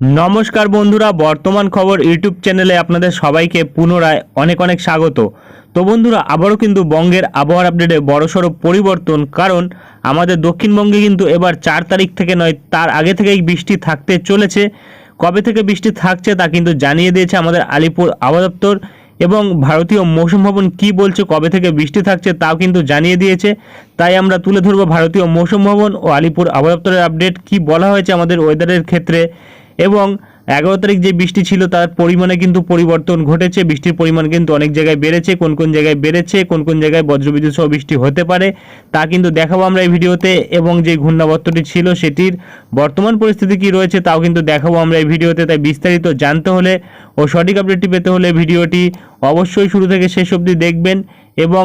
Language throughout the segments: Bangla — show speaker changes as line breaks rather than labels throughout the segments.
নমস্কার বন্ধুরা, বর্তমান খবর ইউটিউব চ্যানেলে আপনাদের সবাইকে পুনরায় অনেক অনেক স্বাগত। তো বন্ধুরা, আবারও কিন্তু বঙ্গের আবহাওয়ার আপডেটে বড়সড় পরিবর্তন, কারণ আমাদের দক্ষিণবঙ্গে কিন্তু এবার চার তারিখ থেকে নয়, তার আগে থেকেই বৃষ্টি থাকতে চলেছে। কবে থেকে বৃষ্টি থাকছে তা কিন্তু জানিয়ে দিয়েছে আমাদের আলিপুর আবহাওয়া দপ্তর এবং ভারতীয় মৌসুম ভবন কী বলছে, কবে থেকে বৃষ্টি থাকছে তাও কিন্তু জানিয়ে দিয়েছে। তাই আমরা তুলে ধরবো ভারতীয় মৌসুম ভবন ও আলিপুর আবহাওয়া দপ্তরের আপডেট, কী বলা হয়েছে আমাদের ওয়েদারের ক্ষেত্রে। এবং এগারো তারিখ যে বৃষ্টি ছিল, তার পরিমাণে কিন্তু পরিবর্তন ঘটেছে। বৃষ্টির পরিমাণ কিন্তু অনেক জায়গায় বেড়েছে। কোন কোন জায়গায় বেড়েছে, কোন কোন জায়গায় বজ্রবিদ্যুৎ সহ বৃষ্টি হতে পারে, তা কিন্তু দেখাবো আমরা এই ভিডিওতে। এবং যে ঘূর্ণাবর্তটি ছিল, সেটির বর্তমান পরিস্থিতি কি রয়েছে, তাও কিন্তু দেখাবো আমরা এই ভিডিওতে। তাই বিস্তারিত জানতে হলে ও সঠিক আপডেটটি পেতে হলে ভিডিওটি অবশ্যই শুরু থেকে শেষ অবধি দেখবেন। এবং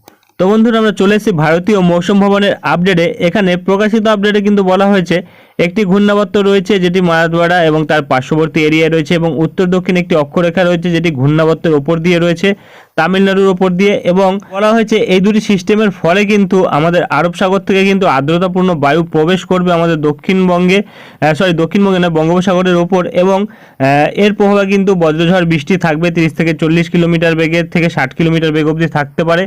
তো বন্ধুরা, আমরা চলে এসেছি ভারতীয় মৌসুম ভবনের আপডেটে। এখানে প্রকাশিত আপডেটে কিন্তু বলা হয়েছে, একটি ঘূর্ণাবর্ত রয়েছে যেটি মারাদওয়াড়া এবং তার পার্শ্ববর্তী এরিয়ায় রয়েছে এবং উত্তর দক্ষিণ একটি অক্ষরেখা রয়েছে যেটি ঘূর্ণাবর্তের ওপর দিয়ে রয়েছে। তামিলনাড়ুর ওপর দিয়ে এবং বলা হয়েছে এই দুটি সিস্টেমের ফলে কিন্তু আমাদের আরব সাগর থেকে কিন্তু আর্দ্রতাপূর্ণ বায়ু প্রবেশ করবে আমাদের দক্ষিণবঙ্গে সরি দক্ষিণবঙ্গে না বঙ্গোপসাগরের ওপর এবং এর প্রভাবে কিন্তু বজ্রঝড় বৃষ্টি থাকবে তিরিশ থেকে চল্লিশ কিলোমিটার বেগের থেকে ষাট কিলোমিটার বেগ অবধি থাকতে পারে।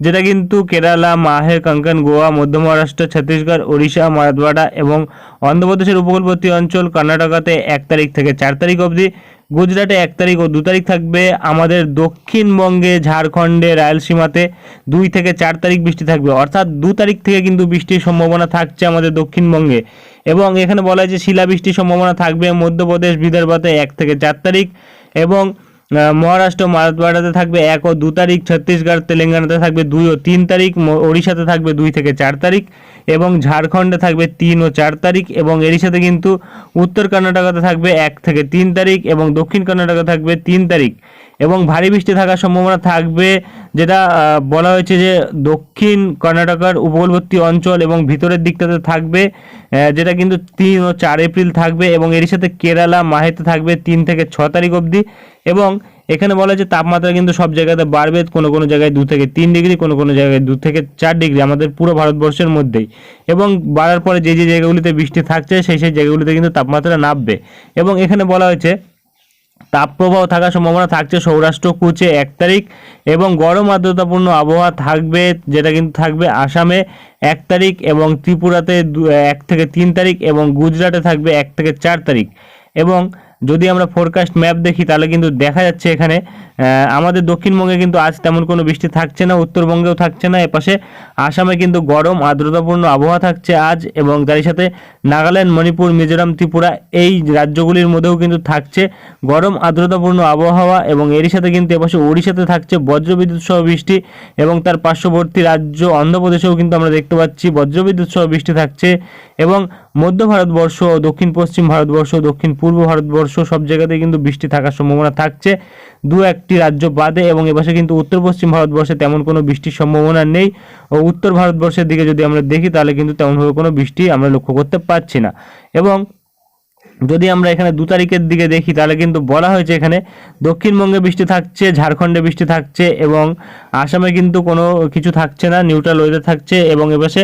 যেটা কিন্তু কেরালা মাহে কঙ্কন, গোয়া, মধ্য মহারাষ্ট্র, ছত্তিশগড়, ওড়িশা মারাদওয়াড়া এবং অন্ধ্রপ্রদেশের উপকূলবর্তী অঞ্চল কর্ণাটকাতে এক তারিখ থেকে চার তারিখ অবধি গুজরাটে এক তারিখ ও দু তারিখ থাকবে আমাদের দক্ষিণবঙ্গে, ঝাড়খণ্ডে, রায়লসীমাতে। দুই থেকে চার তারিখ বৃষ্টি থাকবে। অর্থাৎ দু তারিখ থেকে কিন্তু বৃষ্টির সম্ভাবনা থাকছে আমাদের দক্ষিণবঙ্গে। এবং এখানে বলা হয় যে শিলাবৃষ্টির সম্ভাবনা থাকবে মধ্যপ্রদেশ, বিদর্ভতে এক থেকে চার তারিখ। এবং মহারাষ্ট্র মারাঠওয়াড়াতে থাকবে এক ও দু তারিখ, ছত্তিশগড়, তেলেঙ্গানাতে থাকবে দুই ও তিন তারিখ ওড়িশাতে থাকবে দুই থেকে চার তারিখ এবং ঝাড়খণ্ডে থাকবে তিন ও চার তারিখ এবং এরই সাথে কিন্তু উত্তর কর্ণাটকাতে থাকবে এক থেকে তিন তারিখ এবং দক্ষিণ কর্ণাটকে থাকবে তিন তারিখ। এবং ভারী বৃষ্টি থাকার সম্ভাবনা থাকবে, যেটা বলা হয়েছে যে দক্ষিণ কর্ণাটকের উপকূলবর্তী অঞ্চল এবং ভিতরের দিকটাতে থাকবে যেটা কিন্তু তিন ও চার এপ্রিল থাকবে এবং এর সাথে কেরালা, মাহেতে থাকবে তিন থেকে ছ তারিখ অবধি এবং এখানে বলা হয়েছে তাপমাত্রা কিন্তু সব জায়গাতে বাড়বে, কোনো কোনো জায়গায় দু থেকে তিন ডিগ্রি, কোনো কোনো জায়গায় দু থেকে চার ডিগ্রি আমাদের পুরো ভারতবর্ষের মধ্যেই এবং বাড়ার পরে যে যে জায়গাগুলিতে বৃষ্টি থাকছে, সেই সেই জায়গাগুলিতে কিন্তু তাপমাত্রা নামবে এবং এখানে বলা হয়েছে তাপপ্রবাহ থাকার সম্ভাবনা থাকছে সৌরাষ্ট্র কুচে এক তারিখ এবং গরম আর্দ্রতাপূর্ণ আবহাওয়া থাকবে, যেটা কিন্তু থাকবে আসামে এক তারিখ এবং ত্রিপুরাতে এক থেকে তিন তারিখ এবং গুজরাটে থাকবে এক থেকে চার তারিখ। এবং যদি আমরা ফোরকাস্ট ম্যাপ দেখি, তাহলে কিন্তু দেখা যাচ্ছে এখানে আমাদের দক্ষিণবঙ্গে কিন্তু আজ তেমন কোনো বৃষ্টি থাকছে না, উত্তরবঙ্গেও থাকছে না, এপাশে আসামে কিন্তু গরম, আর্দ্রতাপূর্ণ আবহাওয়া থাকছে আজ, এবং তারই সাথে নাগাল্যান্ড, মণিপুর, মিজোরাম, ত্রিপুরা এই রাজ্যগুলির মধ্যেও কিন্তু থাকছে গরম, আর্দ্রতাপূর্ণ আবহাওয়া, এবং এরই সাথে কিন্তু এপাশে ওড়িশাতে থাকছে বজ্রবিদ্যুৎ সহ বৃষ্টি, এবং তার পার্শ্ববর্তী রাজ্য অন্ধ্রপ্রদেশেও কিন্তু আমরা দেখতে পাচ্ছি বজ্রবিদ্যুৎ সহ বৃষ্টি থাকছে, এবং মধ্য ভারতবর্ষ, দক্ষিণ পশ্চিম ভারতবর্ষ, দক্ষিণ পূর্ব ভারতবর্ষ সব জায়গাতে কিন্তু বৃষ্টি থাকার সম্ভাবনা থাকছে। দু একটি রাজ্য বাদে এবং এপাশে কিন্তু উত্তর পশ্চিম ভারতবর্ষে তেমন কোনো বৃষ্টির সম্ভাবনা নেই। ও উত্তর ভারতবর্ষের দিকে যদি আমরা দেখি তাহলে কিন্তু তেমনভাবে কোনো বৃষ্টি আমরা লক্ষ্য করতে পারছি না। এবং যদি আমরা এখানে দু তারিখের দিকে দেখি, তাহলে কিন্তু বলা হয়েছে এখানে দক্ষিণবঙ্গে বৃষ্টি থাকছে, ঝাড়খণ্ডে বৃষ্টি থাকছে এবং আসামে কিন্তু কোনো কিছু থাকছে না, নিউট্রাল ওয়েদার থাকছে এবং এপাশে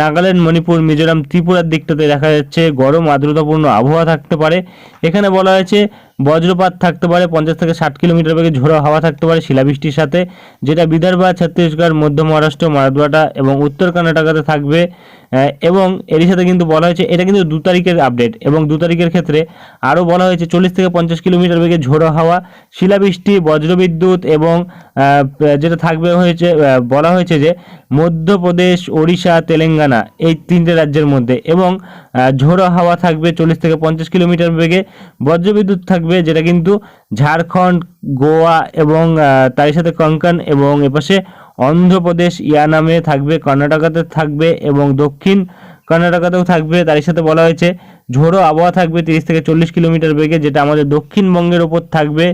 নাগাল্যান্ড, মণিপুর, মিজোরাম, ত্রিপুরার দিকটাতে দেখা যাচ্ছে গরম, আর্দ্রতাপূর্ণ আবহাওয়া থাকতে পারে। এখানে বলা হয়েছে বজ্রপাত থাকতে পারে পঞ্চাশ থেকে ষাট কিলোমিটার বেগে ঝোড়ো হাওয়া থাকতে পারে শিলাবৃষ্টির সাথে, যেটা বিদর্ভ, ছত্তিশগড়, মধ্য মহারাষ্ট্র মারাদওয়াটা এবং উত্তর কর্ণাটকাতে থাকবে এবং এরই সাথে কিন্তু বলা হয়েছে, এটা কিন্তু দু তারিখের আপডেট এবং দু তারিখের ক্ষেত্রে আরও বলা হয়েছে চল্লিশ থেকে পঞ্চাশ কিলোমিটার বেগে ঝোড়ো হাওয়া, শিলাবৃষ্টি, বজ্রবিদ্যুৎ এবং যেটা থাকবে হয়েছে বলা হয়েছে যে মধ্যপ্রদেশ, ওড়িশা, তেলেঙ্গানা এই তিনটে রাজ্যের মধ্যে এবং ঝোড়ো হাওয়া থাকবে চল্লিশ থেকে পঞ্চাশ কিলোমিটার বেগে, বজ্রবিদ্যুৎ থাকবে যেটা কিন্তু ঝাড়খণ্ড, গোয়া এবং তারই সাথে কঙ্কন এবং এপাশে অন্ধ্রপ্রদেশ, ইয়ানামে থাকবে, কর্ণাটকাতে থাকবে এবং দক্ষিণ কর্ণাটকাতেও থাকবে। তার সাথে বলা হয়েছে, ঝোড়ো আবহাওয়া থাকবে তিরিশ থেকে চল্লিশ কিলোমিটার বেগে, যেটা আমাদের দক্ষিণবঙ্গের ওপর থাকবে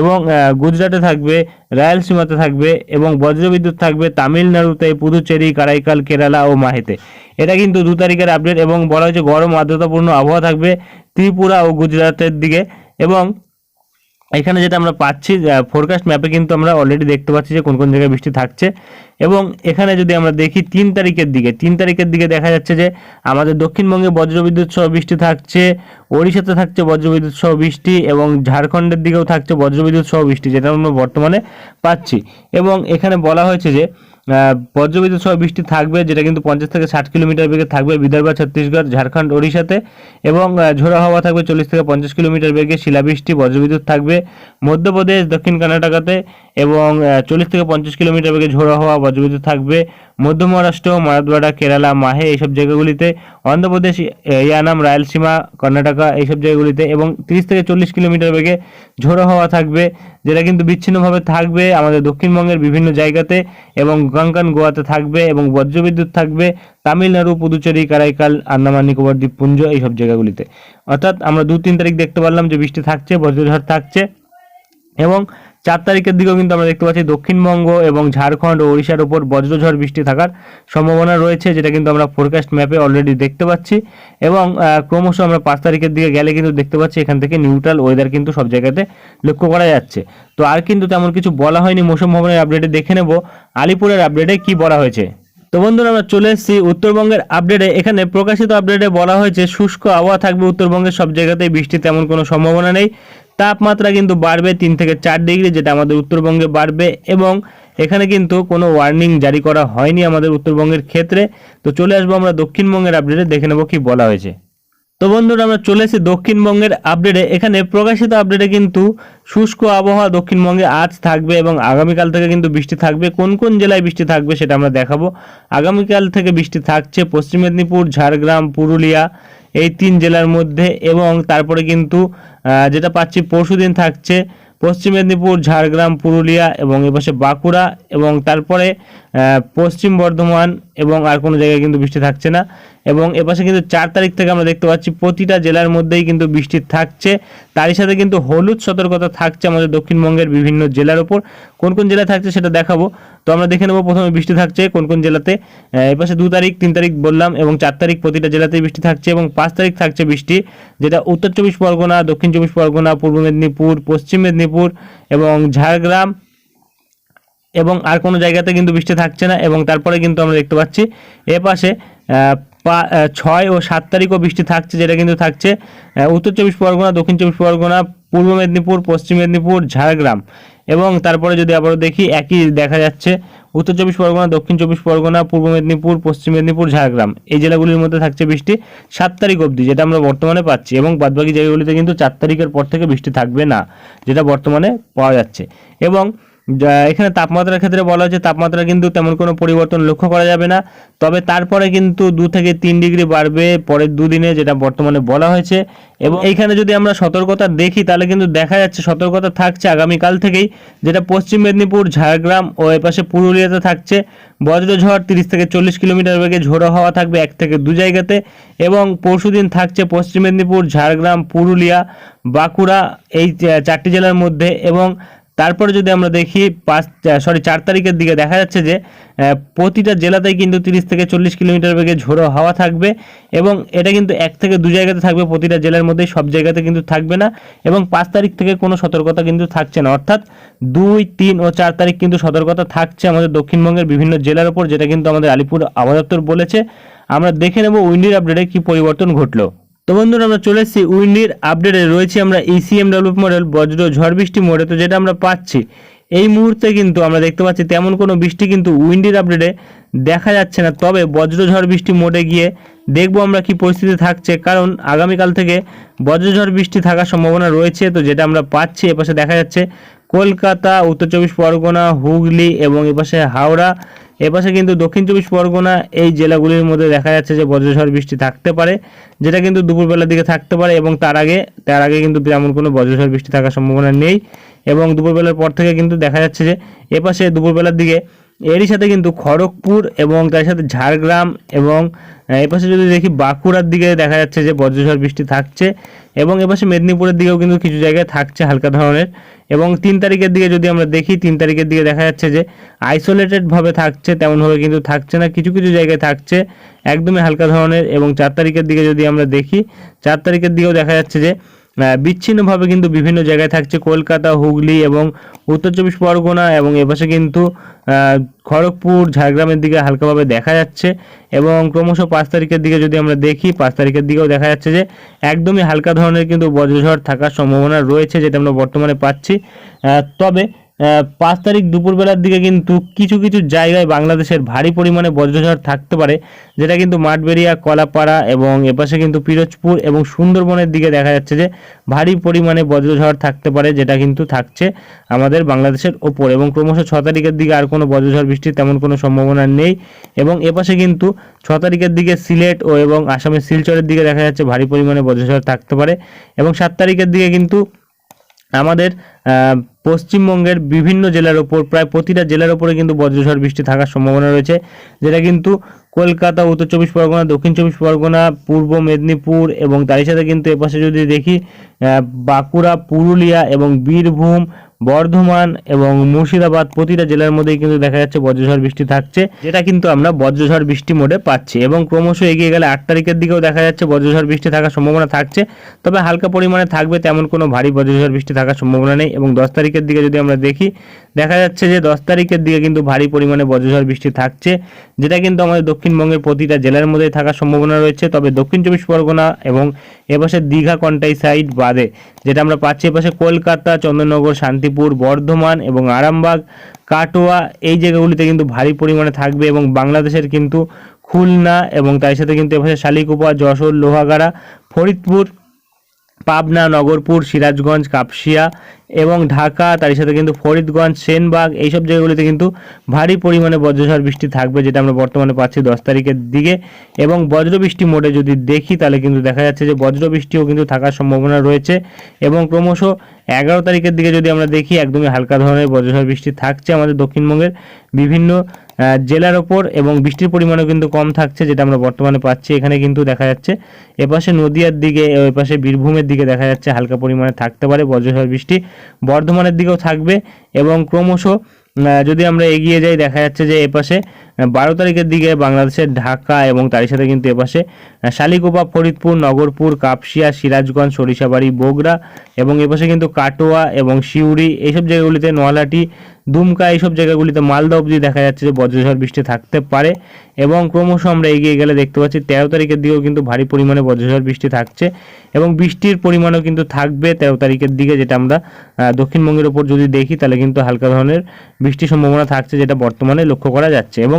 এবং গুজরাটে থাকবে রায়লসীমাতে থাকবে এবং বজ্রবিদ্যুৎ থাকবে তামিলনাড়ুতে, পুদুচেরি, কারাইকাল, কেরালা ও মাহেতে। এটা কিন্তু দু তারিখের আপডেট এবং বলা হয়েছে গরম আর্দ্রতাপূর্ণ আবহাওয়া থাকবে ত্রিপুরা ও গুজরাটের দিকে। এবং এখানে যেটা আমরা পাচ্ছি ফোরকাস্ট ম্যাপে কিন্তু আমরা অলরেডি দেখতে পাচ্ছি যে কোন কোন জায়গায় বৃষ্টি থাকছে। এবং এখানে যদি আমরা দেখি তিন তারিখের দিকে, তিন তারিখের দিকে দেখা যাচ্ছে যে আমাদের দক্ষিণবঙ্গে বজ্রবিদ্যুৎ সহ বৃষ্টি থাকছে, ওড়িশাতে থাকছে বজ্রবিদ্যুৎ সহ বৃষ্টি এবং ঝাড়খণ্ডের দিকেও থাকছে বজ্রবিদ্যুৎ সহ বৃষ্টি, যেটা আমরা বর্তমানে পাচ্ছি। এবং এখানে বলা হয়েছে যে বজ্রবিদ্যুৎ সহ বৃষ্টি থাকবে, যেটা কিন্তু পঞ্চাশ থেকে ষাট কিলোমিটার বেগে থাকবে বিদর্ভ ছত্তিশগড়, ঝাড়খণ্ড, ওড়িশাতে। এবং ঝোড়ো হাওয়া থাকবে চল্লিশ থেকে পঞ্চাশ কিলোমিটার বেগে, শিলাবৃষ্টি বজ্রবিদ্যুৎ থাকবে মধ্যপ্রদেশ, দক্ষিণ কর্ণাটকাতে। এবং চল্লিশ থেকে পঞ্চাশ কিলোমিটার বেগে ঝোড়ো হাওয়া বজ্রবিদ্যুৎ থাকবে। মধ্য মহারাষ্ট্র মারাদওয়াড়া কেরালা, মাহে এইসব জায়গাগুলিতে, অন্ধ্রপ্রদেশ ইয়ানাম রায়লসীমা, কর্ণাটকা এইসব জায়গাগুলিতে এবং তিরিশ থেকে চল্লিশ কিলোমিটার বেগে ঝোড়ো হাওয়া থাকবে, যেটা কিন্তু বিচ্ছিন্নভাবে থাকবে আমাদের দক্ষিণবঙ্গের বিভিন্ন জায়গাতে এবং গঙ্গান গোয়াতে থাকবে এবং বজ্রবিদ্যুৎ থাকবে, তামিলনাড়ু, পুদুচেরি, কারাইকাল, আন্দামান, নিকোবর, দ্বীপপুঞ্জ এইসব জায়গাগুলিতে। অর্থাৎ আমরা দু তিন তারিখ দেখতে পারলাম যে বৃষ্টি থাকছে, বজ্রঝড় থাকছে এবং চার তারিখের দিকেও কিন্তু আমরা দেখতে পাচ্ছি দক্ষিণবঙ্গ এবং ঝাড়খণ্ড ও ওড়িশার উপর বজ্রঝড় বৃষ্টি থাকার সম্ভাবনা রয়েছে, যেটা কিন্তু আমরা ফোরকাস্ট ম্যাপে অলরেডি দেখতে পাচ্ছি। এবং ক্রমশ আমরা পাঁচ তারিখের দিকে গেলে কিন্তু দেখতে পাচ্ছি এখান থেকে নিউট্রাল ওয়েদার কিন্তু সব জায়গাতে লক্ষ্য করা যাচ্ছে। তো আর কিন্তু তেমন কিছু বলা হয়নি, মৌসুম ভবনের আপডেটে দেখে নেব। আলিপুরের আপডেটে কি বলা হয়েছে? তো বন্ধুরা, আমরা চলে এসেছি উত্তরবঙ্গের আপডেটে এখানে প্রকাশিত আপডেটে বলা হয়েছে, শুষ্ক আবহাওয়া থাকবে উত্তরবঙ্গের সব জায়গাতেই বৃষ্টি তেমন কোনো সম্ভাবনা নেই। তাপমাত্রা কিন্তু বাড়বে তিন থেকে চার ডিগ্রি, যেটা আমাদের উত্তরবঙ্গে বাড়বে এবং এখানে কিন্তু কোনো ওয়ার্নিং জারি করা হয়নি আমাদের উত্তরবঙ্গের ক্ষেত্রে। তো চলে আসব আমরা দক্ষিণবঙ্গের আপডেটে দেখে নেব কি বলা হয়েছে। তো বন্ধুরা, আমরা চলে এসেছি দক্ষিণবঙ্গের আপডেটে এখানে প্রকাশিত আপডেটে কিন্তু শুষ্ক আবহাওয়া দক্ষিণবঙ্গে আজ থাকবে এবং আগামীকাল থেকে কিন্তু বৃষ্টি থাকবে। কোন কোন জেলায় বৃষ্টি থাকবে সেটা আমরা দেখাবো। আগামীকাল থেকে বৃষ্টি থাকছে পশ্চিম মেদিনীপুর, ঝাড়গ্রাম, পুরুলিয়া এই তিন জেলার মধ্যে এবং তারপরে কিন্তু যেটা পাচ্ছি পরশু দিন থাকছে পশ্চিম মেদিনীপুর, ঝাড়গ্রাম, পুরুলিয়া এবং এপাশে বাঁকুড়া এবং তারপরে পশ্চিম বর্ধমান এবং আর কোনো জায়গায় কিন্তু বৃষ্টি থাকছে না এবং এপাশে কিন্তু চার তারিখ থেকে আমরা দেখতে পাচ্ছি প্রতিটা জেলার মধ্যেই কিন্তু বৃষ্টি থাকছে। তারই সাথে কিন্তু হলুদ সতর্কতা থাকছে আমাদের দক্ষিণবঙ্গের বিভিন্ন জেলার উপর কোন কোন জেলায় থাকছে সেটা দেখাবো। তো আমরা দেখে নেব প্রথমে বৃষ্টি থাকছে কোন কোন জেলাতে। এপাশে দু তারিখ, তিন তারিখ বললাম এবং চার তারিখ প্রতিটা জেলাতেই বৃষ্টি থাকছে এবং পাঁচ তারিখ থাকছে বৃষ্টি, যেটা উত্তর চব্বিশ পরগনা, দক্ষিণ চব্বিশ পরগনা, পূর্ব মেদিনীপুর, পশ্চিম মেদিনীপুর এবং ঝাড়গ্রাম এবং আর কোনো জায়গাতে কিন্তু বৃষ্টি থাকছে না এবং তারপরে কিন্তু আমরা দেখতে পাচ্ছি এ পাশে ছয় ও সাত তারিখও বৃষ্টি থাকছে, যেটা কিন্তু থাকছে উত্তর চব্বিশ পরগনা, দক্ষিণ চব্বিশ পরগনা, পূর্ব মেদিনীপুর, পশ্চিম মেদিনীপুর, ঝাড়গ্রাম এবং তারপরে যদি আবারও দেখি, একই দেখা যাচ্ছে উত্তর চব্বিশ পরগনা, দক্ষিণ চব্বিশ পরগনা, পূর্ব মেদিনীপুর, পশ্চিম মেদিনীপুর, ঝাড়গ্রাম। এই জেলাগুলির মধ্যে থাকছে বৃষ্টি সাত তারিখ অবধি, যেটা আমরা বর্তমানে পাচ্ছি এবং বাদবাকি জায়গাগুলিতে কিন্তু চার তারিখের পর থেকে বৃষ্টি থাকবে না, যেটা বর্তমানে পাওয়া যাচ্ছে। এবং এখানে তাপমাত্রার ক্ষেত্রে বলা হচ্ছে তাপমাত্রা কিন্তু তেমন কোনো পরিবর্তন লক্ষ্য করা যাবে না। তবে তারপরে কিন্তু দু থেকে তিন ডিগ্রি বাড়বে পরের দুদিনে, যেটা বর্তমানে বলা হয়েছে। এবং এইখানে যদি আমরা সতর্কতা দেখি, তাহলে কিন্তু দেখা যাচ্ছে সতর্কতা থাকছে আগামীকাল থেকেই, যেটা পশ্চিম মেদিনীপুর, ঝাড়গ্রাম ও এপাশে পুরুলিয়াতে থাকছে। বজ্রঝড় তিরিশ থেকে চল্লিশ কিলোমিটার বেগে ঝোড়ো হাওয়া থাকবে এক থেকে দু জায়গাতে। এবং পরশুদিন থাকছে পশ্চিম মেদিনীপুর, ঝাড়গ্রাম, পুরুলিয়া, বাঁকুড়া এই চারটি জেলার মধ্যে। এবং তারপরে যদি আমরা দেখি পাঁচ সরি চার তারিখের দিকে দেখা যাচ্ছে যে প্রতিটা জেলাতেই কিন্তু তিরিশ থেকে চল্লিশ কিলোমিটার বেগে ঝোড়ো হাওয়া থাকবে এবং এটা কিন্তু এক থেকে দু জায়গাতে থাকবে, প্রতিটা জেলার মধ্যেই সব জায়গাতে কিন্তু থাকবে না এবং পাঁচ তারিখ থেকে কোনো সতর্কতা কিন্তু থাকছে না। অর্থাৎ দুই, তিন ও চার তারিখ কিন্তু সতর্কতা থাকছে আমাদের দক্ষিণবঙ্গের বিভিন্ন জেলার উপর, যেটা কিন্তু আমাদের আলিপুর আবহাওয়া দপ্তর বলেছে। আমরা দেখে নেব উইন্ডির আপডেটে কি পরিবর্তন ঘটলো। তো বন্ধুরা, আমরা চলে এসেছি উইন্ডির আপডেটে। রয়েছে আমরা E ইসিএম ডেভেলপ মডেল বজ্র ঝড় বৃষ্টি মোডে। তো যেটা আমরা পাচ্ছি, এই মুহূর্তে কিন্তু আমরা দেখতে পাচ্ছি তেমন কোনো বৃষ্টি কিন্তু উইন্ডির আপডেটে দেখা যাচ্ছে না। তবে বজ্র ঝড় বৃষ্টি মোডে গিয়ে দেখব আমরা কি পরিস্থিতি থাকছে, কারণ আগামীকাল থেকে বজ্রঝড় বৃষ্টি থাকার সম্ভাবনা রয়েছে। তো যেটা আমরা পাচ্ছি, এপাশে দেখা যাচ্ছে কলকাতা, উত্তর চব্বিশ পরগনা, হুগলি এবং এপাশে হাওড়া। এপাশে কিন্তু দক্ষিণ চব্বিশ পরগনা এই জেলাগুলির মধ্যে দেখা যাচ্ছে যে বজ্রঝড় বৃষ্টি থাকতে পারে, যেটা কিন্তু দুপুরবেলার দিকে থাকতে পারে এবং তার আগে তার আগে কিন্তু তেমন কোনো বজ্রঝড় বৃষ্টি থাকার সম্ভাবনা নেই এবং দুপুরবেলার পর থেকে কিন্তু দেখা যাচ্ছে যে এপাশে দুপুরবেলার দিকে এরই সাথে কিন্তু খড়গপুর এবং তার সাথে ঝাড়গ্রাম এবং এপাশে যদি দেখি বাঁকুড়ার দিকে দেখা যাচ্ছে যে বজ্রঝড় বৃষ্টি থাকছে এবং এপাশে মেদিনীপুরের দিকেও কিন্তু কিছু জায়গায় থাকছে হালকা ধরনের এবং তিন তারিখের দিকে যদি আমরা দেখি, তিন তারিখের দিকে দেখা যাচ্ছে যে আইসোলেটেডভাবে থাকছে তেমনভাবে কিন্তু থাকছে না, কিছু কিছু জায়গায় থাকছে একদমই হালকা ধরনের এবং চার তারিখের দিকে যদি আমরা দেখি, চার তারিখের দিকেও দেখা যাচ্ছে যে বিচ্ছিন্নভাবে কিন্তু বিভিন্ন জায়গায় থাকছে কলকাতা, হুগলি এবং উত্তর চব্বিশ পরগনা এবং এপাশে কিন্তু খড়গপুর, ঝাড়গ্রামের দিকে হালকাভাবে দেখা যাচ্ছে এবং ক্রমশ পাঁচ তারিখের দিকে যদি আমরা দেখি, পাঁচ তারিখের দিকেও দেখা যাচ্ছে যে একদমই হালকা ধরনের কিন্তু বজ্রঝড় থাকার সম্ভাবনা রয়েছে, যেটা আমরা বর্তমানে পাচ্ছি। তবে পাঁচ তারিখ দুপুরবেলার দিকে কিন্তু কিছু কিছু জায়গায় বাংলাদেশের ভারী পরিমাণে বজ্রঝড় থাকতে পারে, যেটা কিন্তু মাঠবেড়িয়া, কলাপাড়া এবং এপাশে কিন্তু পিরোজপুর এবং সুন্দরবনের দিকে দেখা যাচ্ছে যে ভারী পরিমাণে বজ্রঝড় থাকতে পারে, যেটা কিন্তু থাকছে আমাদের বাংলাদেশের ওপর এবং ক্রমশ ছ তারিখের দিকে আর কোনো বজ্রঝড় বৃষ্টির তেমন কোনো সম্ভাবনা নেই এবং এপাশে কিন্তু ছ তারিখের দিকে সিলেট ও এবং আসামের শিলচরের দিকে দেখা যাচ্ছে ভারী পরিমাণে বজ্রঝড় থাকতে পারে এবং সাত তারিখের দিকে কিন্তু আমাদের পশ্চিমবঙ্গের বিভিন্ন জেলার ওপর, প্রায় প্রতিটা জেলার ওপরে কিন্তু বজ্রঝড় বৃষ্টি থাকার সম্ভাবনা রয়েছে। যেটা কিন্তু কলকাতা, উত্তর চব্বিশ পরগনা, দক্ষিণ চব্বিশ পরগনা, পূর্ব মেদিনীপুর এবং তারই সাথে কিন্তু এপাশে যদি দেখি বাঁকুড়া, পুরুলিয়া এবং বীরভূম বর্ধমান এবং মুর্শিদাবাদ প্রতিটা জেলার মধ্যেই কিন্তু দেখা যাচ্ছে বজ্রঝড় বৃষ্টি থাকছে, যেটা কিন্তু আমরা বজ্রঝড় বৃষ্টি মোডে পাচ্ছি এবং ক্রমশ এগিয়ে গেলে আট তারিখের দিকেও দেখা যাচ্ছে বজ্রঝড় বৃষ্টি থাকার সম্ভাবনা থাকছে। তবে হালকা পরিমাণে থাকবে তেমন কোনো ভারী বজ্রঝড় বৃষ্টি থাকার সম্ভাবনা নেই এবং দশ তারিখের দিকে যদি আমরা দেখি, দেখা যাচ্ছে যে দশ তারিখের দিকে কিন্তু ভারী পরিমাণে বজ্রঝড় বৃষ্টি থাকছে, যেটা কিন্তু আমাদের দক্ষিণবঙ্গের প্রতিটা জেলার মধ্যেই থাকার সম্ভাবনা রয়েছে। তবে দক্ষিণ চব্বিশ পরগনা এবং এপাশে দীঘা, কন্টাই সাইড বাদে, যেটা আমরা পাচ্ছি এপাশে কলকাতা চন্দননগর শান্তিপুর বর্ধমান এবং আরামবাগ, কাটোয়া, এই জায়গাগুলিতে কিন্তু ভারী পরিমাণে থাকবে এবং বাংলাদেশের কিন্তু খুলনা এবং তার সাথে কিন্তু এভাবে শালিকুপা, যশোর, লোহাগাড়া, ফরিদপুর, পাবনা, নগরপুর, সিরাজগঞ্জ, কাপসিয়া এবং ঢাকা তার সাথে কিন্তু ফরিদগঞ্জ, সেনবাগ, এইসব জায়গাগুলিতে কিন্তু ভারী পরিমাণে বজ্রঝড় বৃষ্টি থাকবে, যেটা আমরা বর্তমানে পাচ্ছি দশ তারিখের দিকে। এবং বজ্রবৃষ্টি মোডে যদি দেখি, তাহলে কিন্তু দেখা যাচ্ছে যে বজ্রবৃষ্টিও কিন্তু থাকার সম্ভাবনা রয়েছে। এবং ক্রমশ এগারো তারিখের দিকে যদি আমরা দেখি, একদমই হালকা ধরনের বজ্রঝড় বৃষ্টি থাকছে আমাদের দক্ষিণবঙ্গের বিভিন্ন জেলার ওপর, এবং বৃষ্টির পরিমাণও কিন্তু কম থাকছে, যেটা আমরা বর্তমানে পাচ্ছি। এখানে কিন্তু দেখা যাচ্ছে এপাশে নদিয়ার দিকে, এপাশে বীরভূমের দিকে দেখা যাচ্ছে হালকা পরিমাণে থাকতে পারে বজ্রঝড় বৃষ্টি। বর্ধমানের দিকেও থাকবে এবং ক্রমশ যদি আমরা এগিয়ে যাই দেখা যাচ্ছে যে এপাশে বারো তারিখের দিকে বাংলাদেশের ঢাকা এবং তারই সাথে কিন্তু এপাশে শালিকোপা, ফরিদপুর, নগরপুর, কাপসিয়া, সিরাজগঞ্জ, সরিষাবাড়ি, বগুড়া এবং এপাশে কিন্তু কাটোয়া এবং সিউড়ি এইসব জায়গাগুলিতে নোয়ালাটি, দুমকা এইসব জায়গাগুলিতে মালদা অবধি দেখা যাচ্ছে যে বজ্রঝড় বৃষ্টি থাকতে পারে এবং ক্রমশ আমরা এগিয়ে গেলে দেখতে পাচ্ছি তেরো তারিখের দিকেও কিন্তু ভারী পরিমাণে বজ্রঝড় বৃষ্টি থাকছে এবং বৃষ্টির পরিমাণও কিন্তু থাকবে তেরো তারিখের দিকে যেটা আমরা দক্ষিণবঙ্গের ওপর যদি দেখি তাহলে কিন্তু হালকা ধরনের বৃষ্টির সম্ভাবনা থাকছে যেটা বর্তমানে লক্ষ্য করা যাচ্ছে এবং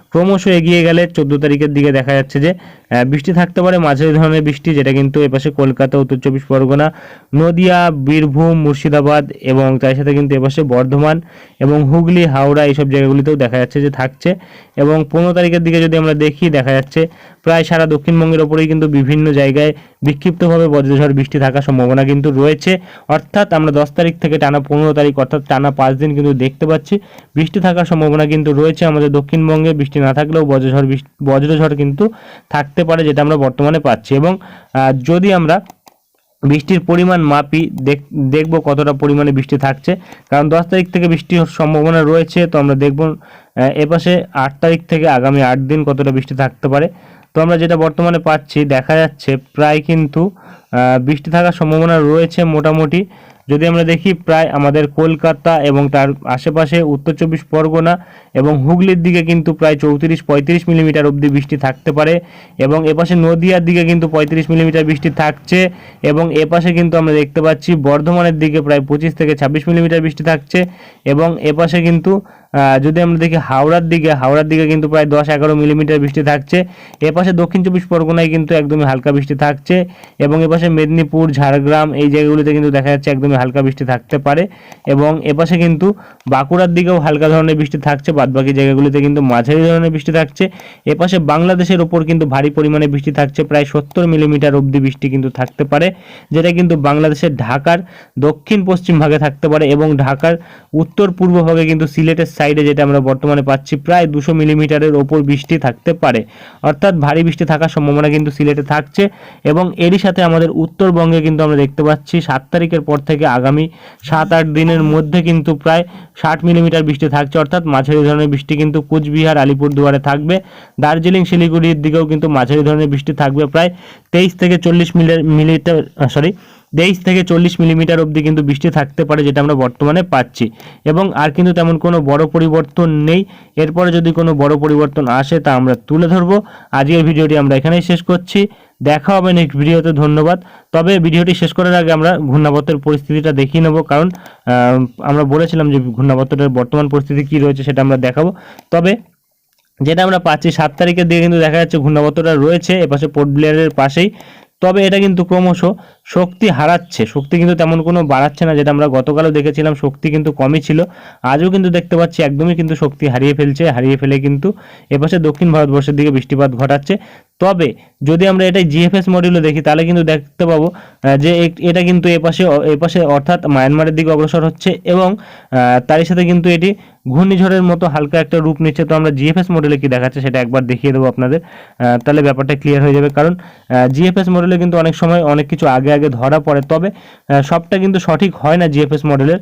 ক্রমশ এগিয়ে গেলে চোদ্দ তারিখের দিকে দেখা যাচ্ছে যে বৃষ্টি থাকতে পারে, মাঝারি ধরনের বৃষ্টি, যেটা কিন্তু এপাশে কলকাতা, উত্তর চব্বিশ পরগনা, নদিয়া, বীরভূম, মুর্শিদাবাদ এবং তার সাথে কিন্তু এপাশে বর্ধমান এবং হুগলি, হাওড়া এইসব জায়গাগুলিতেও দেখা যাচ্ছে যে থাকছে এবং পনেরো তারিখের দিকে যদি আমরা দেখি, দেখা যাচ্ছে প্রায় সারা দক্ষিণবঙ্গের ওপরেই কিন্তু বিভিন্ন জায়গায় বিক্ষিপ্তভাবে বজ্রঝড় বৃষ্টি থাকার সম্ভাবনা কিন্তু রয়েছে। অর্থাৎ আমরা দশ তারিখ থেকে টানা পনেরো তারিখ, অর্থাৎ টানা পাঁচ দিন কিন্তু দেখতে পাচ্ছি। বৃষ্টি থাকার সম্ভাবনা কিন্তু রয়েছে আমাদের দক্ষিণবঙ্গে, বৃষ্টি না থাকলেও বজ্রঝড় বৃষ্টি, বজ্রঝড় কিন্তু থাকতে পারে যেটা আমরা বর্তমানে পাচ্ছি এবং যদি আমরা বৃষ্টির পরিমাণ মাপি, দেখ- দেখব কতটা পরিমাণে বৃষ্টি থাকছে, কারণ দশ তারিখ থেকে বৃষ্টির সম্ভাবনা রয়েছে, তো আমরা দেখব এপাশে আট তারিখ থেকে আগামী আট দিন কতটা বৃষ্টি থাকতে পারে। তো আমরা যেটা বর্তমানে পাচ্ছি, দেখা যাচ্ছে প্রায় কিন্তু বৃষ্টি থাকার সম্ভাবনা রয়েছে মোটামুটি যদি আমরা দেখি প্রায় আমাদের কলকাতা এবং তার আশেপাশে উত্তর চব্বিশ পরগনা এবং হুগলির দিকে কিন্তু প্রায় চৌত্রিশ, পঁয়ত্রিশ মিলিমিটার অবধি বৃষ্টি থাকতে পারে এবং এপাশে নদিয়ার দিকে কিন্তু পঁয়ত্রিশ মিলিমিটার বৃষ্টি থাকছে এবং এপাশে কিন্তু আমরা দেখতে পাচ্ছি বর্ধমানের দিকে প্রায় পঁচিশ থেকে ছাব্বিশ মিলিমিটার বৃষ্টি থাকছে এবং এপাশে কিন্তু যদি আমরা দেখি হাওড়ার দিকে হাওড়ার দিকে কিন্তু প্রায় দশ এগারো মিলিমিটার বৃষ্টি থাকছে। এপাশে দক্ষিণ চব্বিশ পরগনায় কিন্তু একদমই হালকা বৃষ্টি থাকছে এবং এপাশে মেদিনীপুর, ঝাড়গ্রাম এই জায়গাগুলিতে কিন্তু দেখা যাচ্ছে একদমই হালকা বৃষ্টি থাকতে পারে এবং এপাশে কিন্তু বাঁকুড়ার দিকেও হালকা ধরনের বৃষ্টি থাকছে, বাদবাকি জায়গাগুলিতে কিন্তু মাঝারি ধরনের বৃষ্টি থাকছে। এপাশে বাংলাদেশের ওপর কিন্তু ভারী পরিমাণে বৃষ্টি থাকছে, প্রায় সত্তর মিলিমিটার অবধি বৃষ্টি কিন্তু থাকতে পারে, যেটা কিন্তু বাংলাদেশের ঢাকার দক্ষিণ পশ্চিম ভাগে থাকতে পারে এবং ঢাকার উত্তর পূর্ব ভাগে কিন্তু সিলেটের সাইডে যেটা আমরা বর্তমানে পাচ্ছি, প্রায় দুশো মিলিমিটারের ওপর বৃষ্টি থাকতে পারে। অর্থাৎ ভারী বৃষ্টি থাকার সম্ভাবনা কিন্তু সিলেটে থাকছে এবং এরই সাথে আমাদের উত্তরবঙ্গে কিন্তু আমরা দেখতে পাচ্ছি, সাত তারিখের পর থেকে আগামী সাত আট দিনের মধ্যে কিন্তু প্রায় ষাট মিলিমিটার বৃষ্টি থাকছে। অর্থাৎ মাঝারি ধরনের বৃষ্টি কিন্তু কুচবিহার, আলিপুরদুয়ারে থাকবে। দার্জিলিং, শিলিগুড়ির দিকেও কিন্তু মাঝারি ধরনের বৃষ্টি থাকবে। প্রায় তেইশ থেকে চল্লিশ মিলি মিলিটার সরি তেইশ থেকে চল্লিশ মিলিমিটার অবধি কিন্তু বৃষ্টি থাকতে পারে, যেটা আমরা বর্তমানে পাচ্ছি। এবং আর কিন্তু তেমন কোনো বড় পরিবর্তন নেই। এরপরে যদি কোনো বড় পরিবর্তন আসে, তা আমরা তুলে ধরবো। আজকের ভিডিওটি আমরা এখানেই শেষ করছি। দেখা হবে নেক্সট ভিডিওতে ধন্যবাদ। তবে ভিডিওটি শেষ করার আগে আমরা ঘূর্ণাবর্তের পরিস্থিতিটা দেখিয়ে নেব, কারণ আমরা বলেছিলাম যে ঘূর্ণাবর্তটার বর্তমান পরিস্থিতি কী রয়েছে সেটা আমরা দেখাবো। তবে যেটা আমরা পাচ্ছি, সাত তারিখের দিকে কিন্তু দেখা যাচ্ছে ঘূর্ণাবর্তটা রয়েছে, এপাশে পোর্ট ব্লেয়ারের পাশেই। তবে এটা কিন্তু ক্রমশ শক্তি হারাচ্ছে, শক্তি কিন্তু তেমন কোনো বাড়াচ্ছে না, যেটা আমরা গতকালও দেখেছিলাম, শক্তি কিন্তু কমই ছিল। আজও কিন্তু দেখতে পাচ্ছি একদমই কিন্তু শক্তি হারিয়ে ফেলছে, হারিয়ে ফেলে কিন্তু এপাশে দক্ষিণ ভারতবর্ষের দিকে বৃষ্টিপাত ঘটাচ্ছে। তবে যদি আমরা এটাই জিএফএস মডিউলে দেখি, তাহলে কিন্তু দেখতে পাবো যে এটা কিন্তু এপাশে এপাশে অর্থাৎ মায়ানমারের দিকে অগ্রসর হচ্ছে এবং তারই সাথে কিন্তু এটি ঘূর্ণিঝড়ের মতো হালকা একটা রূপ নিচ্ছে। তো আমরা জিএফএস মডেলে কি দেখাচ্ছে সেটা একবার দেখিয়ে দেবো আপনাদের তাহলে ব্যাপারটা ক্লিয়ার হয়ে যাবে। কারণ জিএফএস মডেলে কিন্তু অনেক সময় অনেক কিছু আগে আগে ধরা পড়ে। তবে সবটা কিন্তু সঠিক হয় না জিএফএস মডেলের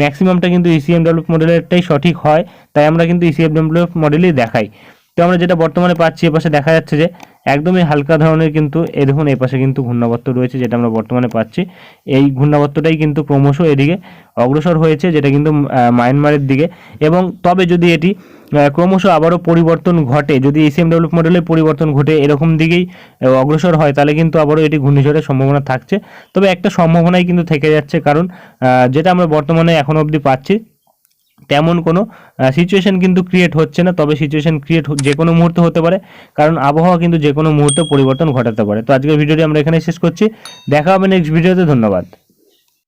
ম্যাক্সিমামটা কিন্তু E ইসিএম ডেভেলপ মডেলেরটাই সঠিক হয়। তাই আমরা কিন্তু E ইসিএম ডেভেলপ মডেলই দেখাই। তো আমরা যেটা বর্তমানে পাচ্ছি এপাশে দেখা যাচ্ছে যে একদমই হালকা ধরনের কিন্তু, এ দেখুন এই পাশে কিন্তু ঘূর্ণাবর্ত রয়েছে যেটা আমরা বর্তমানে পাচ্ছি। এই ঘূর্ণাবর্তটাই কিন্তু ক্রমশ এদিকে অগ্রসর হয়েছে, যেটা কিন্তু মায়ানমারের দিকে। এবং তবে যদি এটি ক্রমশ আবারও পরিবর্তন ঘটে, যদি এসিএম ডেভেলপ মডেলের পরিবর্তন ঘটে এরকম দিকেই অগ্রসর হয়, তাহলে কিন্তু আবারও এটি ঘূর্ণিঝড়ের সম্ভাবনা থাকছে। তবে একটা সম্ভাবনাই কিন্তু থেকে যাচ্ছে কারণ যেটা আমরা বর্তমানে এখন অবধি পাচ্ছি তেমন কোনো সিচুয়েশন কিন্তু ক্রিয়েট হচ্ছে না, তবে সিচুয়েশন ক্রিয়েট যে কোনো মুহূর্তে হতে পারে। কারণ আবহাওয়া কিন্তু যে কোনো মুহূর্তে পরিবর্তন ঘটাতে পারে। তো আজকের ভিডিওটি আমরা এখানে শেষ করছি। দেখা হবে নেক্সট ভিডিওতে ধন্যবাদ।